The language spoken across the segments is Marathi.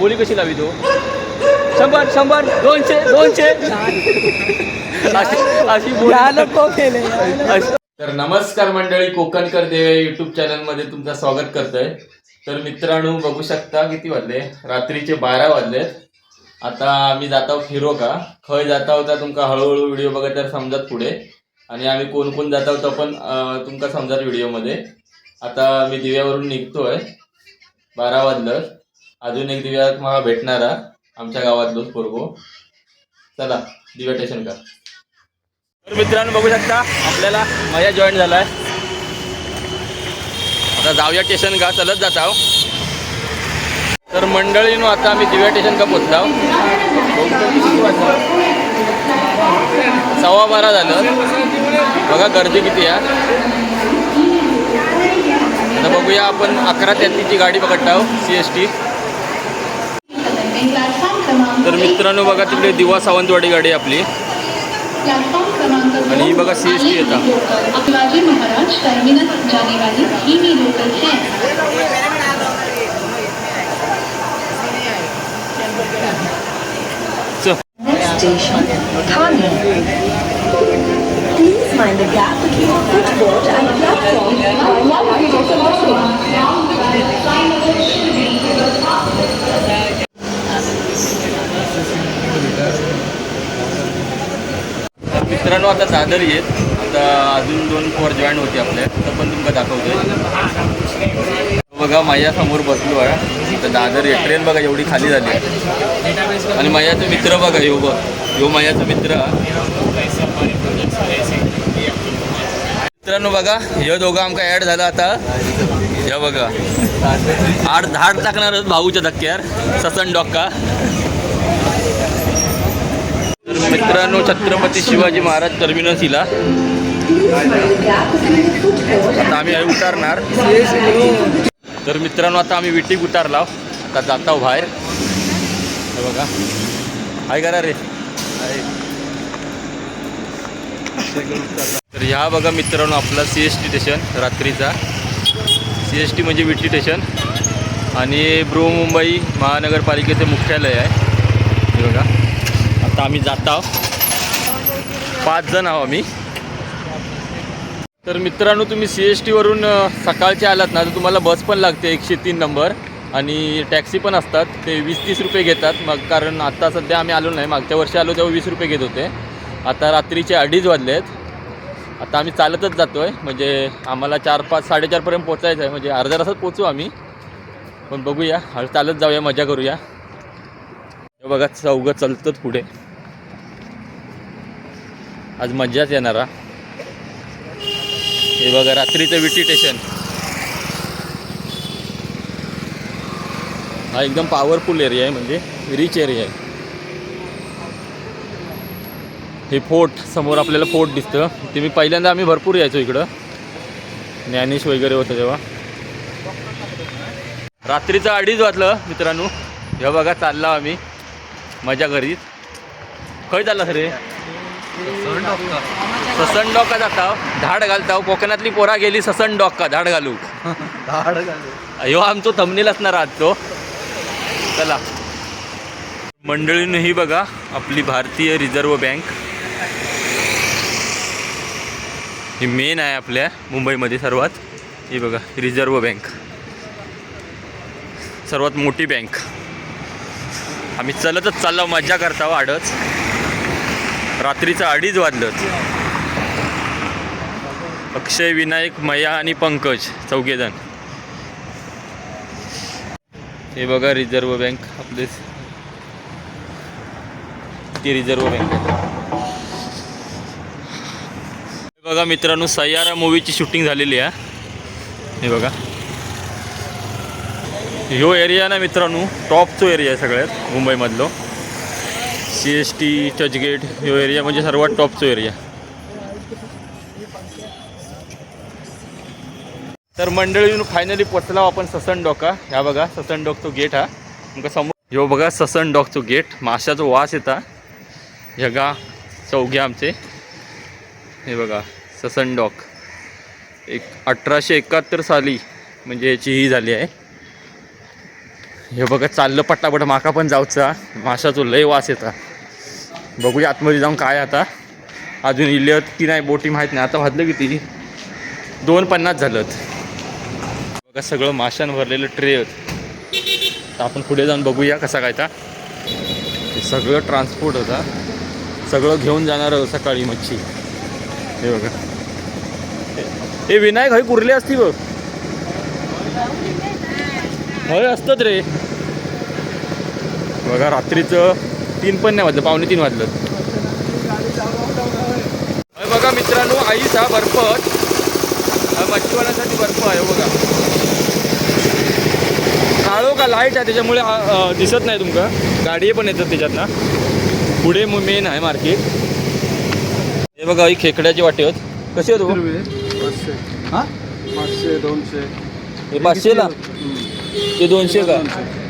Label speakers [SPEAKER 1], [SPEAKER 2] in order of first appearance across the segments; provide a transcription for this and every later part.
[SPEAKER 1] बोली कशी लावी तो? शंभर शंभर दोनशे दोनशे. अशी अशी बोली. अशी- तर नमस्कार मंडळी कोकणकर देव युट्यूब चॅनलमध्ये तुमचं स्वागत करतोय. तर मित्रांनो बघू शकता किती वाजले? रात्रीचे बारा वाजले. आता आम्ही जातो फिरो का खंय जाता होता तुमका हळूहळू व्हिडिओ बघत तर समजत पुढे. आणि आम्ही कोण कोण जाता होतो पण अं, तुमका समजत व्हिडिओमध्ये आता मी दिव्यावरून निघतोय. बारा वाजलं. अजून एक दिव्या मला भेटणार आमच्या गावातलोच पोरगो. चला दिव्या टेशन का तर मित्रांनो बघू शकता आपल्याला मजा जॉईन झालाय. आता जाऊया स्टेशन का चलत जात आहो. तर मंडळीनो आता आम्ही दिव्या स्टेशन का पोचलो सव्वा बारा झालं. बघा गर्दी किती आहे. आता बघूया आपण अकरा तेहतीसची गाडी पकडता आहोत सी एस टी तर मित्रांनो बघा तिकडे दिवा सावंतवाडी गाडी आपली
[SPEAKER 2] आणि ही बघा सी एस टी येतात ही है.
[SPEAKER 3] Please mind the gap between the footboard and platform
[SPEAKER 1] मित्रांनो आता दादर येत. आता अजून दोन पोर जॉईन होते आपल्या तर पण तुमका दाखवतोय. बघा माझ्यासमोर बसलो आहे. तर दादर ये ट्रेन बघा एवढी खाली झाली. आहे. आणि माझ्याचा मित्र बघा यो बघ. यो माझ्याचा मित्र. मित्रांनो बघा ह्यो दोघं आमका ॲड झाला आता. या बघा. आठ धाड टाकणारच भाऊच्या धक्क्यार ससन डॉक्का. मित्रांनो छत्रपती शिवाजी महाराज टर्मिनस इला. आता आम्ही उतारणार. तर मित्रांनो आता आम्ही विटीक उतारला. आता जाता बाहेर. हे बघा. हाय करा रे? तर ह्या बघा मित्रांनो आपला सी एस टी स्टेशन रात्रीचा. सी एस टी म्हणजे विटी स्टेशन आणि बृहमुंबई महानगरपालिकेचे मुख्यालय आहे. हे बघा. आता आम्ही जात आहोत. पाच जण आहो आम्ही. तर मित्रांनो तुम्ही सी एस टीवरून सकाळचे आलात ना तर तुम्हाला बस पण लागते एकशे तीन नंबर. आणि टॅक्सी पण असतात ते वीस तीस रुपये घेतात. मग कारण आता सध्या आम्ही आलो नाही मागच्या वर्षी आलो तेव्हा वीस रुपये घेत होते. आता रात्रीचे अडीच वाजले आहेत आता आम्ही चालतच जातो आहे म्हणजे आम्हाला चार पाच साडेचारपर्यंत पोचायचं आहे. म्हणजे अर्ध्या तासात पोचू आम्ही. पण बघूया चालत जाऊया मजा करूया. बघा चौघं चालतात पुढे. आज मज्जाच येणार हे. बघा रात्रीचं विटी स्टेशन हा एकदम पॉवरफुल एरिया आहे म्हणजे रिच एरिया आहे. हे फोर्ट समोर आपल्याला फोर्ट दिसतं. ते मी पहिल्यांदा आम्ही भरपूर यायचो इकडं. ज्ञानेश वगैरे होतं तेव्हा. रात्रीचं अडीच वाजलं मित्रांनो. हे बघा चालला आम्ही. मजा घरीच खय सर ससन डॉका जाता झाड घालता कोकणातली पोरा गेली ससन डॉका झाड घालू. ह्यो आमचो थंबनेल असणार आज तो. चला. मंडळीनं ही बघा आपली भारतीय रिझर्व्ह बँक ही मेन आहे आपल्या मुंबईमध्ये सर्वात. ही बघा रिझर्व्ह बँक सर्वात मोठी बँक आम्ही चलतच चाललो मज्जा करता हो वाढच रात्रीचं अडीच वाजलंच अक्षय विनायक मया आणि पंकज चौघेजण. हे बघा रिझर्व्ह बँक आपले. ती रिझर्व्ह बँक. हे बघा मित्रांनो सय्यारा मूवीची शूटिंग झालेली आहे. हे बघा. ह्यो एरिया ना मित्रांनो टॉपचो एरिया आहे सगळ्यात मुंबईमधलो. सी एस टी चर्चगेट ह्यो एरिया म्हणजे सर्वात टॉपचो एरिया तर मंडळी फायनली पोचला आपण ससन डॉका ह्या बघा ससन डॉकचो गेट हा. तुमका समोर ह्यो बघा ससन डॉकचो गेट माशाचो वास येता. ह्या चौघे आमचे. हे बघा ससन डॉक एक अठराशे एकाहत्तर साली म्हणजे याची ही झाली आहे. हे बघा चाललं पट्टापट माका पण जाऊचा. माशाचो लय वास येता. बघूया आतमध्ये जाऊन काय आता. अजून इले की नाही बोटी माहीत नाही. आता वाजलं किती? दोन पन्नास झालं बघा सगळं माशान भरलेलं ट्रे तर आपण पुढे जाऊन बघूया कसा काय सगळं ट्रान्सपोर्ट होता. सगळं घेऊन जाणार होतं सकाळी मच्छी. हे बघा. हे- हे विनायक हय कुरले असती बघ. होय असतात रे. बघा रात्रीचं तीन पण नाही वाजलं पावणे तीन वाजलं. होय बघा मित्रांनो आईस हा बर्फ हा मच्छीवाल्यासाठी बर्फ आहे हो बघा. काळो का लाइट आहे त्याच्यामुळे हा, दिसत नाही तुमका. गाडी पण येतात त्याच्यात ना पुढे मेन आहे मार्केट. हे बघा ही खेकड्याची वाटी होत कशी होत
[SPEAKER 4] पाचशे.
[SPEAKER 1] हा?
[SPEAKER 4] पाचशे दोनशे.
[SPEAKER 1] हे पाचशेला? ते दोनशे का?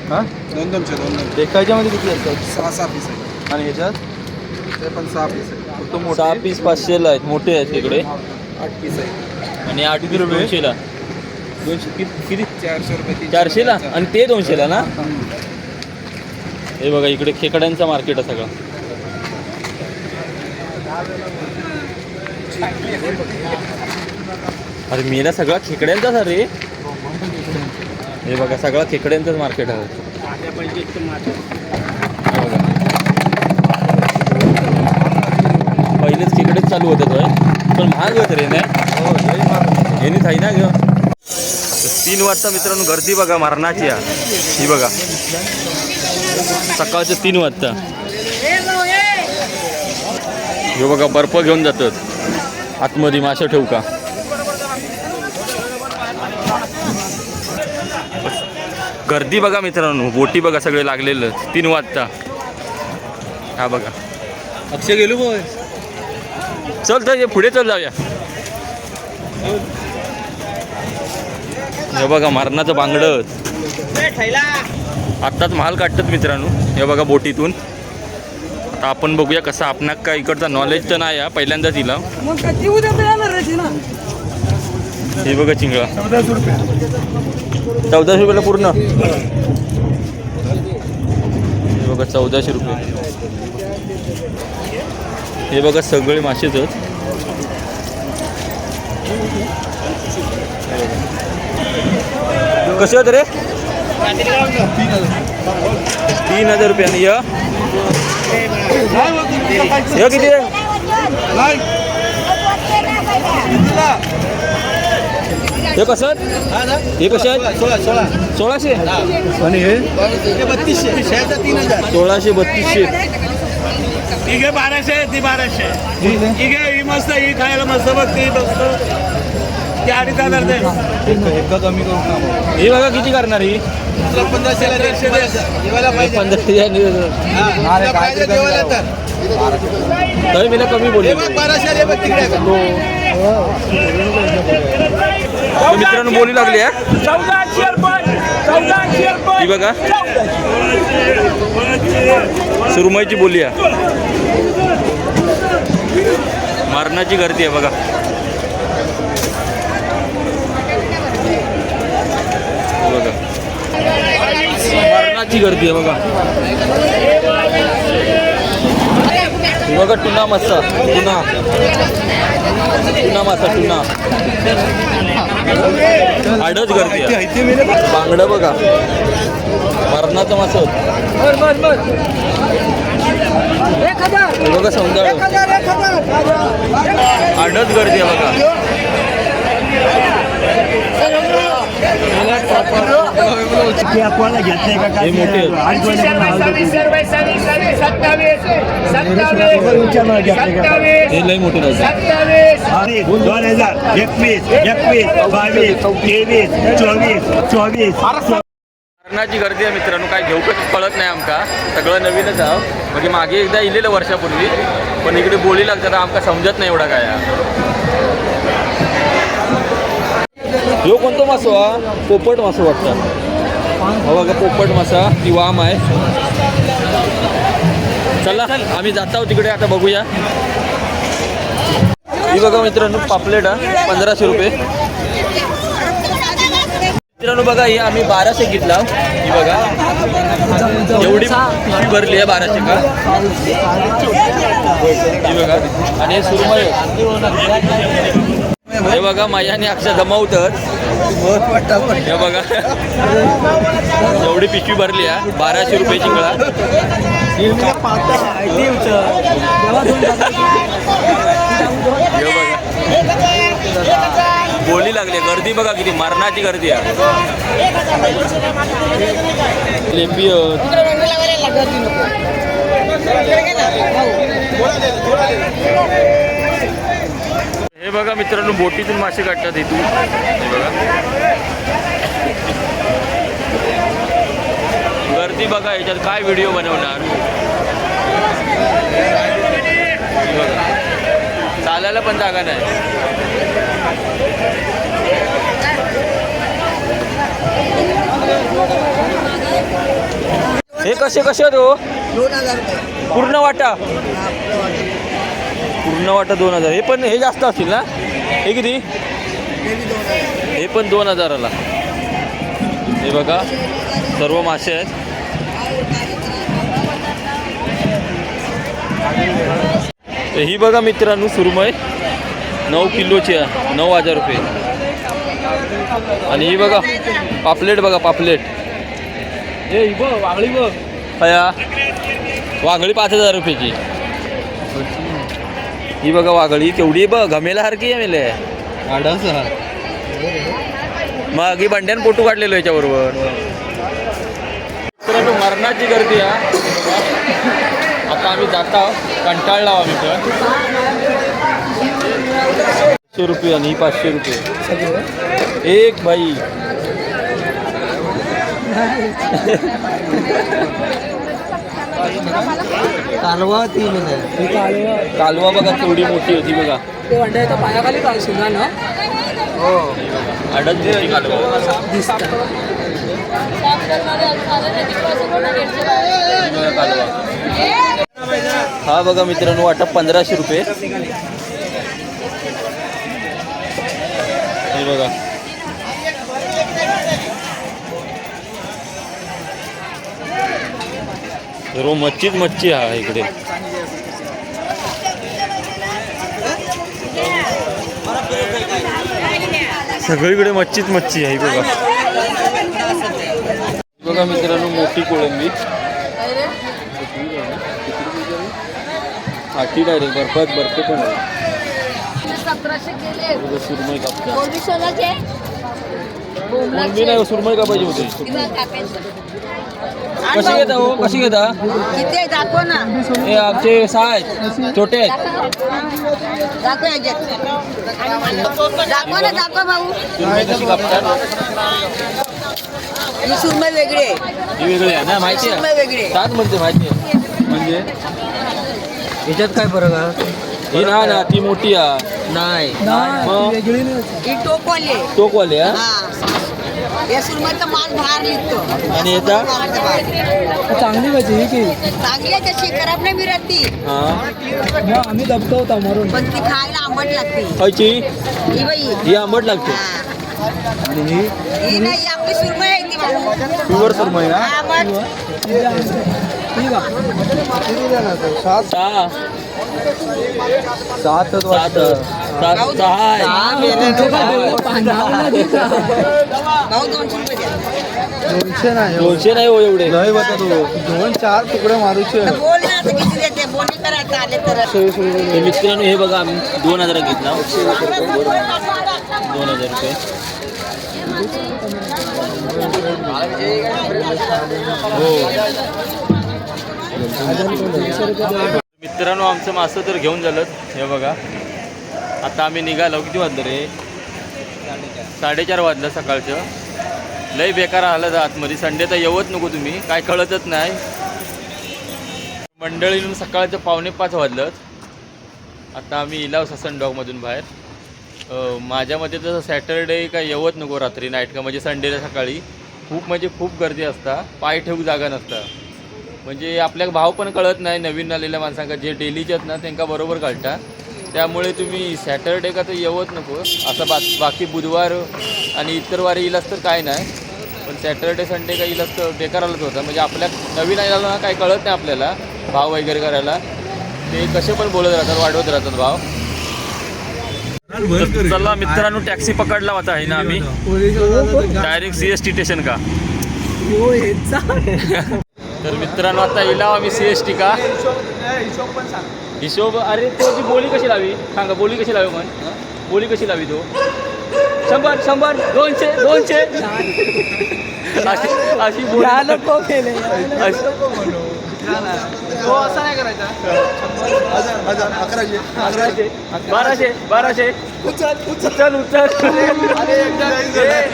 [SPEAKER 1] हा?
[SPEAKER 4] दोन दोनशे दोन दोनशे.
[SPEAKER 1] देखायच्यामध्ये किती असतात?
[SPEAKER 4] सहा सहा पीस आहे
[SPEAKER 1] आणि ह्याच्यात?
[SPEAKER 4] ते पण सहा पीस आहे फक्त
[SPEAKER 1] सहा
[SPEAKER 4] मोठे
[SPEAKER 1] पीस पाचशेला आहेत. मोठे आहेत तिकडे
[SPEAKER 4] आठ पीस आहे
[SPEAKER 1] आणि आठ पीस दोनशेला. दोनशे किती? किती?
[SPEAKER 4] चारशे रुपये तीनशे
[SPEAKER 1] चारशेला
[SPEAKER 4] रुपये.
[SPEAKER 1] आणि ते दोनशेला ना?
[SPEAKER 4] हम्म.
[SPEAKER 1] हे बघा इकडे खेकड्यांचा मार्केट आहे सगळं. अरे मेला सगळा खेकड्यांचाच आहे रे. हे बघा सगळं खेकड्यांचंच मार्केट आहे. बघा. पहिलेच खेकडेच चालू होते तो पण महाग होत रे नाही? यांनी थाई ना ग तीन वाजता मित्रांनो गर्दी बघा मरणाची ही बघा. सकाळचे तीन वाजता. हे बघा बर्फ घेऊन जातात. आतमध्ये मासे ठेवू का? गर्दी बघा मित्रांनो बोटी बघा सगळे लागलेलं तीन वाजता. हा बघा. अक्षय गेलो बोय चल तर हे पुढे चल जाऊया. हे बघा मरणाचं बांगड. आत्ताच महाल काढतात मित्रांनो हे बघा बोटीतून. आता आपण बघूया कसं आपणाक काय इकडचा नॉलेज तर नाही आहे पहिल्यांदाच दिला
[SPEAKER 5] मग काय ती उद्या तर येणार आहे ती ना
[SPEAKER 1] हे बघा चिंगळा.
[SPEAKER 4] चौदाशे रुपये
[SPEAKER 1] चौदाशे रुपयाला पूर्ण. हे बघा चौदाशे रुपये. हे बघा सगळे मासेच कसे होते रे? तीन हजार रुपये आणि य. य किती हे कसं हे कसे आहेत
[SPEAKER 4] सोळा सोळा
[SPEAKER 1] सोळाशे?
[SPEAKER 4] आणि हे? बत्तीसशे तीन हजार
[SPEAKER 1] सोळाशे बत्तीसशे.
[SPEAKER 6] ठीक आहे बाराशे ती बाराशे. ठीक आहे. ही मस्त ही खायला मस्त बघ ती मस्त. ती अडीच हजार दे.
[SPEAKER 4] कमी टाकू.
[SPEAKER 1] हे बघा किती करणार ही?
[SPEAKER 4] तुला पंधराशेला दीडशे दे. जेवायला पाहिजे.
[SPEAKER 1] पंधरा
[SPEAKER 4] हा, तुला पाहिजे जेवायला तर.
[SPEAKER 1] तरी मी कमी बोलले.
[SPEAKER 4] हे बघ बाराशे हे. तिकडे
[SPEAKER 1] तर मित्रांनो बोली लागली आहे. ही बघा. सुरमईची बोली आहे. मारणाची गर्दी आहे बघा. बघा. मरणाची गर्दी आहे बघा. बघा टुना मस्त टुना. टुना मासा टुना. आडच गर्दी बांगडं बघा. मरणाचं मास बघा सौंदर्य. आडच गर्दी आहे बघा. हे
[SPEAKER 6] दोन हजार एकवीस एकवीस बावीस तेवीस चोवीस चोवीस
[SPEAKER 1] मरणाची गर्दी आहे मित्रांनो काय घेऊ कळत नाही आमका. सगळं नवीनच आहो म्हणजे मागे एकदा इलेलं वर्षापूर्वी पण इकडे बोली लागतात आमका समजत नाही एवढा काय ह्यो कोणतो मासो हो? हा? पोपट मासो वाटतं. हा बघा पोपट मासा ती वाम आहे. चला आम्ही जात आहोत तिकडे आता बघूया. ही बघा मित्रांनो पापलेट हा पंधराशे रुपये. मित्रांनो बघा ही आम्ही बाराशे घेतला हो. ही. बघा. एवढी पिशवी भरली आहे बाराशे का? ही बघा. आणि हे हे बघा माझ्याने अक्षर जमावतात हे बघा. एवढी पिशवी भरली आहे बाराशे रुपये चिंगळा बोली लागली गर्दी बघा किती मरणाची गर्दी आहे. लिंबी हे बघा मित्रांनो बोटीतून मासे काढतात इथून हे बघा. गर्दी बघा याच्यात काय व्हिडिओ बनवणार. बघा. चालायला पण जागा नाही. हे कसे कसे आहेत हो? पूर्ण वाटा? पूर्ण वाटा दोन हजार. हे पण हे जास्त असतील ना? हे किती? हे पण दोन हजाराला. हे बघा सर्व मासे आहेत. ही बघा मित्रांनो सुरमई. नऊ किलोची आहे. नऊ हजार रुपये. आणि ही बघा पापलेट बघा पापलेट. ही बघ वागळी बघ. वाघळी पाच हजार रुपयाची. ही बघा वाघळी केवढी बघ गमेला सारखी आहे मेले. मग ही बंड्यान फोटो काढलेलो याच्याबरोबर. मित्रांनो मरणाची गर्दी आहे. आता आम्ही जात कंटाळला आम्ही पण पाचशे रुपये आणि ही पाचशे रुपये. एक बाई.
[SPEAKER 5] कालवा तीन हजार
[SPEAKER 1] कालवा. बघा केवढी मोठी होती बघा.
[SPEAKER 5] ते म्हणता येतं पायाखाली काय सुद्धा ना?
[SPEAKER 1] कालवा ही बघा कालवा. हा बघा मित्रांनो वाटप पंधराशे रुपये. हे बघा. सर्व मच्छीच मच्छी हा इकडे. सगळीकडे मच्छीच मच्छी आहे ही बघा. बघा मित्रांनो मोठी कोळंबी. हाटी डायरेक्ट बर्फात बर्फ पण आहे. सुरमई
[SPEAKER 3] कोळंबी
[SPEAKER 1] नाही सुरमई कापायची होती. कशी घेता हो? कशी घेता?
[SPEAKER 3] किती दाखव ना.
[SPEAKER 1] हे आमचे सहा आहेत छोटे आहेत.
[SPEAKER 3] दाखव याच्यात. दाखव ना दाखव भाऊ.
[SPEAKER 1] सुरमई कशी कापतात
[SPEAKER 3] ही सुरमई वेगळी आहे.
[SPEAKER 1] ही वेगळी आहे ना माहिती
[SPEAKER 3] सुरमई
[SPEAKER 1] आहे
[SPEAKER 3] वेगळी आहे.
[SPEAKER 1] सात म्हणते माहिती आहे? म्हणजे?
[SPEAKER 5] याच्यात काय फरक आहे?
[SPEAKER 1] ही ना ना ती मोठी आहे.
[SPEAKER 5] नाही.
[SPEAKER 1] मग?
[SPEAKER 3] ही टोकवाली आहे.
[SPEAKER 1] टोकवाले हा
[SPEAKER 3] हा. या सुरमईचा माल बाहेर निघतो.
[SPEAKER 1] आणि
[SPEAKER 5] चांगली पाहिजे ही की?
[SPEAKER 3] चांगली आहे तशी खराब नाही मिळत ती
[SPEAKER 1] हा.
[SPEAKER 5] मग आम्ही दबतो होता मरून
[SPEAKER 3] पण ती खायला आंबट लागते.
[SPEAKER 1] खायची?
[SPEAKER 3] ही बाई.
[SPEAKER 1] ही आंबट लागते.
[SPEAKER 3] हा.
[SPEAKER 1] आणि ही?
[SPEAKER 3] ही नाही आपली सुरमई आहे ती भाऊ
[SPEAKER 1] प्युअर सुरमई ना?
[SPEAKER 3] हा,
[SPEAKER 5] सात
[SPEAKER 1] सात सात सहा
[SPEAKER 3] दोनशे
[SPEAKER 5] नाही
[SPEAKER 1] दोनशे नाही हो एवढे.
[SPEAKER 5] लय बता तू. दोन चार तुकडे मारूचे.
[SPEAKER 1] मित्रांनो हे बघा आम्ही दोन हजार घेतला. दोन हजार रुपये. हो. मित्रांनो आमचं मासं तर घेऊन झालं हे बघा. आता आम्ही निघालो. किती वाजलं रे? साडेचार वाजलं सकाळचं. लई बेकार आलं आतमध्ये. संडे तर येवत नको तुम्ही. काय कळतच नाही. मंडळीनं सकाळचं पावणे पाच वाजलं आता आम्ही इलाव ससन डॉगमधून बाहेर. माझ्या मते तर सॅटरडे काय येवत नको रात्री नाईट. का म्हणजे संडेला सकाळी. खूप म्हणजे खूप गर्दी असता. पाय ठेवू जागा नसता. म्हणजे आपल्याला भाव पण कळत नाही नवीन आलेल्या माणसांका जे डेलीचे आहेत ना त्यांना बरोबर कळटा त्यामुळे तुम्ही सॅटरडे का तर येवत नको असं बा बाकी बुधवार आणि इतर वारी येईलच तर काय नाही. पण सॅटरडे संडे का येईलच तर बेकारालाच होतं. म्हणजे आपल्या नवीन आलेला ना काय कळत नाही आपल्याला भाव वगैरे करायला. ते कसे पण बोलत राहतात वाढवत राहतात भाव. चला मित्रांनो टॅक्सी पकडला होता आहे ना आम्ही. Direct C S T station का? तर मित्रांनो आता येला आम्ही सी एस टी का? हिशोब अरे त्याची बोली कशी लावी? सांगा बोली कशी लावी पण बोली कशी लावी तो? शंभर शंभर दोनशे दोनशे. अशी अशी बोली.
[SPEAKER 5] तो असा नाही करायचा.
[SPEAKER 4] हजार अकराशे
[SPEAKER 1] अकराशे बाराशे बाराशे.
[SPEAKER 5] उचल उचल.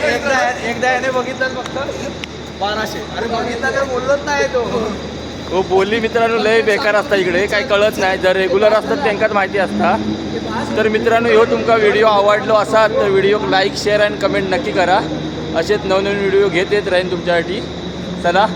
[SPEAKER 5] एकदा एकदा याने बघितलं फक्त. बाराशे. अरे बघितलं तर बोललोच नाही तो.
[SPEAKER 1] हो बोली मित्रांनो लय बेकार असता इकडे. काही कळत नाही. जर रेग्युलर असतात त्यांकाच माहिती असता. तर मित्रांनो ह्यो तुमका व्हिडिओ आवडलो असा तर video like share and comment नक्की करा. असेच नवनवीन व्हिडिओ घेत येत राहीन तुमच्यासाठी. चला.